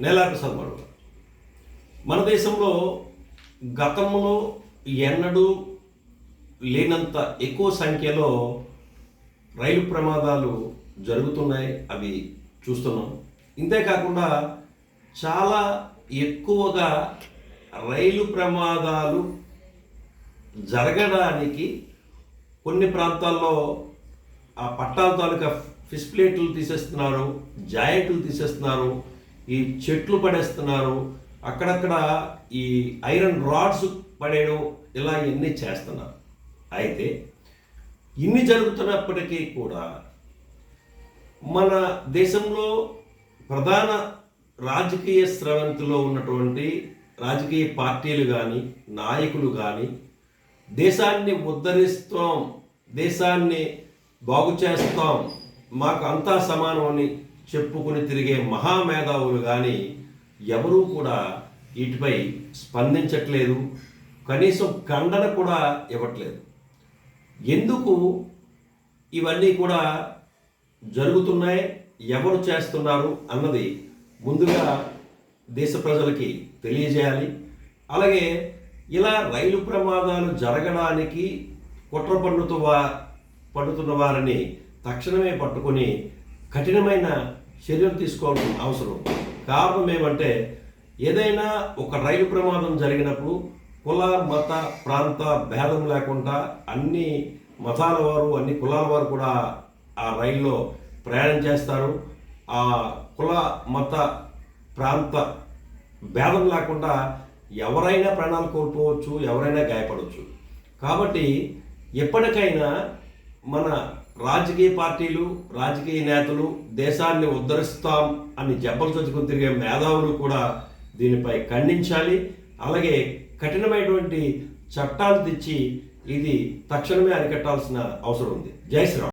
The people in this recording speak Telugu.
నేలాప్రసాద్ మడుగు మన దేశంలో గతంలో ఎన్నడూ లేనంత ఎక్కువ సంఖ్యలో రైలు ప్రమాదాలు జరుగుతున్నాయి అవి చూస్తున్నాం. ఇంతేకాకుండా చాలా ఎక్కువగా రైలు ప్రమాదాలు జరగడానికి కొన్ని ప్రాంతాల్లో ఆ పట్టాల తాలూకా ఫిష్ ప్లేట్లు తీసేస్తున్నారు జాయింట్లు తీసేస్తున్నారు ఈ చెట్లు పడేస్తున్నారు. అక్కడక్కడ ఈ ఐరన్ రాడ్స్ పడేయడం ఇలా ఇవన్నీ చేస్తున్నారు. అయితే ఇన్ని జరుగుతున్నప్పటికీ కూడా మన దేశంలో ప్రధాన రాజకీయ స్రవంతిలో ఉన్నటువంటి రాజకీయ పార్టీలు కానీ నాయకులు కానీ దేశాన్ని ఉద్ధరిస్తాం దేశాన్ని బాగు చేస్తాం మాకు అంతా సమానం అని చెప్పుకుని తిరిగే మహామేధావులు కానీ ఎవరూ కూడా వీటిపై స్పందించట్లేదు. కనీసం ఖండన కూడా ఇవ్వట్లేదు. ఎందుకు ఇవన్నీ కూడా జరుగుతున్నాయి? ఎవరు చేస్తున్నారు అన్నది ముందుగా దేశ ప్రజలకి తెలియజేయాలి. అలాగే ఇలా రైలు ప్రమాదాలు జరగడానికి కుట్ర పన్నుతూ వా పన్నుతున్న వారిని తక్షణమే పట్టుకొని కఠినమైన చర్యలు తీసుకోవాల్సిన అవసరం. కారణం ఏమంటే ఏదైనా ఒక రైలు ప్రమాదం జరిగినప్పుడు కుల మత ప్రాంత భేదం లేకుండా అన్ని మతాల వారు అన్ని కులాల వారు కూడా ఆ రైల్లో ప్రయాణం చేస్తారు. ఆ కుల మత ప్రాంత భేదం లేకుండా ఎవరైనా ప్రాణాలు కోల్పోవచ్చు ఎవరైనా గాయపడవచ్చు. కాబట్టి ఎప్పటికైనా మన రాజకీయ పార్టీలు రాజకీయ నేతలు దేశాన్ని ఉద్ధరిస్తాం అని జబ్బలు చొచ్చుకుని తిరిగే మేధావులు కూడా దీనిపై ఖండించాలి. అలాగే కఠినమైనటువంటి చట్టాలు తెచ్చి ఇది తక్షణమే అరికట్టాల్సిన అవసరం ఉంది. జై శ్రీరామ్.